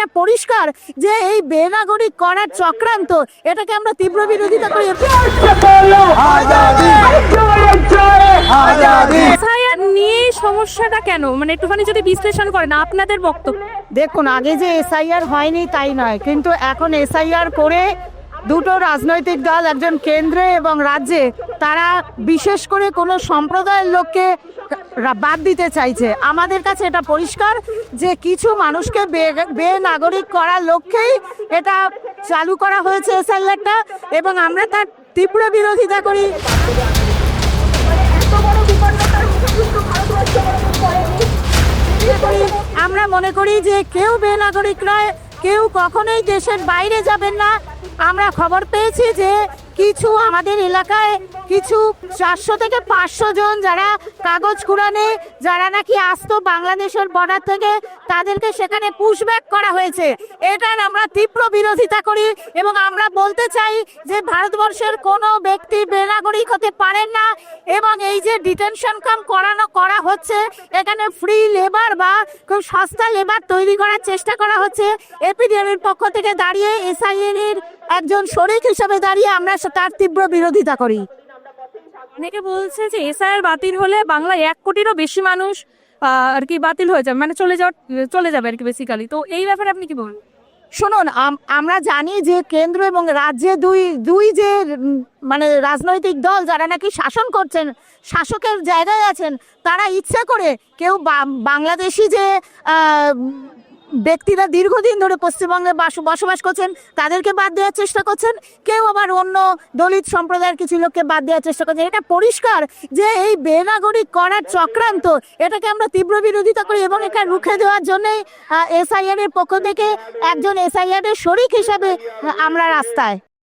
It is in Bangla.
এটা পরিষ্কার যে এই বেনাগরিক করার চক্রান্ত এটাকে আমরা তীব্র বিরোধিতা করি। এসআইআর নিয়ে সমস্যাটা কেন? মানে একটুখানি যদি বিশ্লেষণ করেন আপনাদের বক্তব্য। দেখুন আগে যে এসআইআর হয়নি তাই নয় কিন্তু এখন এসআইআর করে দুটো রাজনৈতিক দল, একজন কেন্দ্রে এবং রাজ্যে, তারা বিশেষ করে কোনো সম্প্রদায়ের লোককে বাদ দিতে চাইছে। আমাদের কাছে এটা পরিষ্কার যে কিছু মানুষকে বে- বেনাগরিক করার লক্ষ্যেই এটা চালু করা হয়েছে এসআইআরটা এবং আমরা তার তীব্র বিরোধিতা করি। আমরা মনে করি যে কেউ বেনাগরিক নয় কেউ কখনোই দেশের বাইরে যাবেন না। আমরা খবর পেয়েছি যে কিছু আমাদের এলাকায় কিছু চারশো থেকে পাঁচশো জন যারা কাগজ কুড়ানে, যারা নাকি আসতো বাংলাদেশের বর্ডার থেকে তাদেরকে সেখানে পুশব্যাক করা হয়েছে। এটার আমরা তীব্র বিরোধিতা করি এবং আমরা বলতে চাই যে ভারতবর্ষের কোনো ব্যক্তি বেনাগরিক হতে পারেন না এবং এই যে ডিটেনশন কাম করানো, করা হচ্ছে, এখানে ফ্রি লেবার বা খুব সস্তা লেবার তৈরি করার চেষ্টা করা হচ্ছে। এপিডিএমের পক্ষ থেকে দাঁড়িয়ে এসআইএন এর একজন শরিক হিসেবে দাঁড়িয়ে আমরা তার তীব্র বিরোধিতা করি। অনেকে বলছে যে এসআইআর বাতিল হলে বাংলায় এক কোটিরও বেশি মানুষ আর কি বাতিল হয়ে যাবে মানে চলে যাওয়ার চলে যাবে আর কি বেসিক্যালি তো এই ব্যাপারে আপনি কি বলবেন শুনুন আম- আমরা জানি যে কেন্দ্র এবং রাজ্যে দুই দুই যে মানে রাজনৈতিক দল যারা নাকি শাসন করছেন শাসকের জায়গায় আছেন তারা ইচ্ছা করে কেউ বাংলাদেশি যে ব্যক্তিরা দীর্ঘদিন ধরে পশ্চিমবঙ্গে বসবাস করছেন, তাদেরকে বাদ দেওয়ার চেষ্টা করছেন, কেউ আবার অন্য দলিত সম্প্রদায়ের কিছু লোককে বাদ দেওয়ার চেষ্টা করছেন। এটা পরিষ্কার যে এই বেনাগরিক করার চক্রান্ত, এটাকে আমরা তীব্র বিরোধিতা করি এবং এটা রুখে দেওয়ার জন্যই এসআইআর এর পক্ষ থেকে একজন এসআইআর এর শরিক হিসাবে আমরা রাস্তায়।